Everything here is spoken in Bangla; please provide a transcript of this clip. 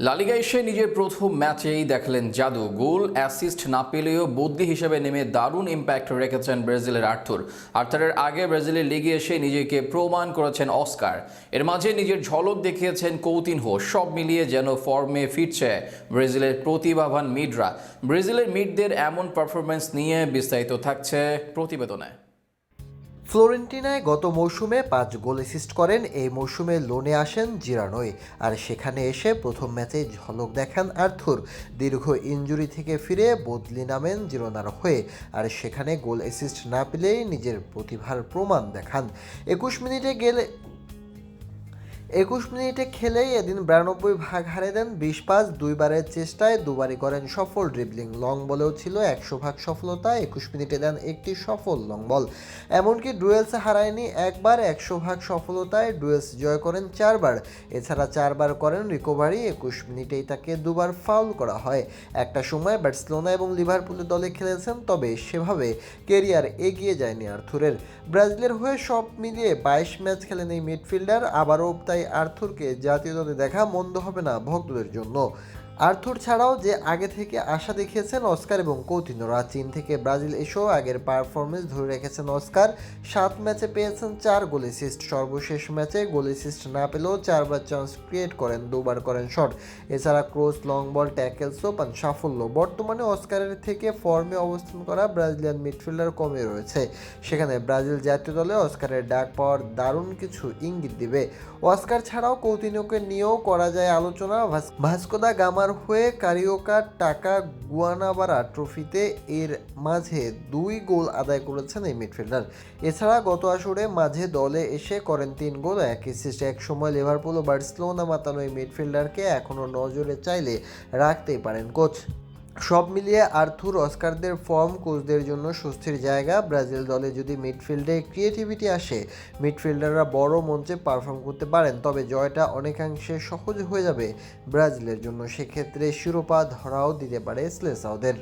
লালিগা এসে নিজের প্রথম ম্যাচেই দেখলেন জাদু। গোল, অ্যাসিস্ট না পেলেও বদলি হিসেবে নেমে দারুণ ইম্প্যাক্ট রেখেছেন ব্রাজিলের আর্থুর। আর্থারের আগে ব্রাজিলের লিগে এসে নিজেকে প্রমাণ করেছেন অস্কার। এর মাঝে নিজের ঝলক দেখিয়েছেন কৌতিন কৌতিনহো সব মিলিয়ে যেন ফর্মে ফিরছে ব্রাজিলের প্রতিভাবান মিডরা। ব্রাজিলের মিডদের এমন পারফরমেন্স নিয়ে বিস্তারিত থাকছে প্রতিবেদনে। ফ্লোরেন্টিনায় গত মৌসুমে পাঁচ গোল অ্যাসিস্ট করেন। এই মৌসুমে লোনে আসেন জিরানোই। আর সেখানে এসে প্রথম ম্যাচে ঝলক দেখান আর্থুর। দীর্ঘ ইঞ্জুরি থেকে ফিরে বদলি নামেন জিরোনার হয়ে। আর সেখানে গোল অ্যাসিস্ট না পেলেই নিজের প্রতিভার প্রমাণ দেখান। একুশ মিনিটে গেলে একুশ মিনিটে খেলেই এদিন বিরানব্বই ভাগ হারে দেন বিশ পাস দুইবারের চেষ্টায় দুবারই করেন সফল ড্রিবলিং লং বলেও ছিল একশো ভাগ সফলতা, একুশ মিনিটে দেন একটি সফল লং বল এমনকি ডুয়েলস হারায়নি একবার একশো ভাগ সফলতায়, ডুয়েলস জয় করেন চারবার। এছাড়া চারবার করেন রিকভারি, একুশ মিনিটেই তাকে দুবার ফাউল করা হয়। একটা সময় ব্যাটসলোনা এবং লিভারপুলের দলে খেলেছেন, তবে সেভাবে কেরিয়ার এগিয়ে যায়নি আর্থুরের। ব্রাজিলের হয়ে সব মিলিয়ে বাইশ ম্যাচ খেলেন এই মিডফিল্ডার, আবারও তাই আর্থুরকে জাতীয় দলে দেখা মন্দ হবে না ভক্তদের জন্য। আর্থুর ছাড়াও যে আগে থেকে আশা দেখিয়েছেন অস্কার এবং কৌতিনরা চীন থেকে ব্রাজিল এসেও আগের পারফরমেন্স ধরে রেখেছেন অস্কার। সাত ম্যাচে পেয়েছেন চার গোল অ্যাসিস্ট সর্বশেষ ম্যাচে গোল অ্যাসিস্ট না পেলেও চারবার চান্স ক্রিয়েট করেন, দুবার করেন শট এছাড়া ক্রস লং বল ট্যাকেলসও পান সাফল্য। বর্তমানে অস্কারের থেকে ফর্মে অবস্থান করা ব্রাজিলিয়ান মিডফিল্ডার কমে রয়েছে। সেখানে ব্রাজিল জাতীয় দলে অস্কারের ডাক পাওয়ার দারুণ কিছু ইঙ্গিত দিবে। অস্কার ছাড়াও কৌতিনকে নিয়েও করা যায় আলোচনা। ভাস- ভাস্কোদা গামার হয়ে কারিওকা টাকা গুয়ানাবারা ট্রফিতে এর মাঝে দুই গোল আদায় করেছেন এই মিডফিল্ডার। এছাড়া গত আসরে মাঝে দলে এসে করেন তিন গোল, এক অ্যাসিস্ট এক সময় লিভারপুল ও বার্সেলোনা মাতানো এই মিডফিল্ডারকে এখনও নজরে চাইলে রাখতেই পারেন কোচ। সব মিলিয়ে আর্থুর অস্কারদের ফর্ম কোচদের জন্য স্বস্তির জায়গা। ব্রাজিল দলে যদি মিডফিল্ডে ক্রিয়েটিভিটি আসে, মিডফিল্ডাররা বড় মঞ্চে পারফর্ম করতে পারেন, তবে জয়টা অনেকাংশে সহজ হয়ে যাবে ব্রাজিলের জন্য। সেক্ষেত্রে শিরোপা ধরাও দিতে পারে স্লেসাওদের।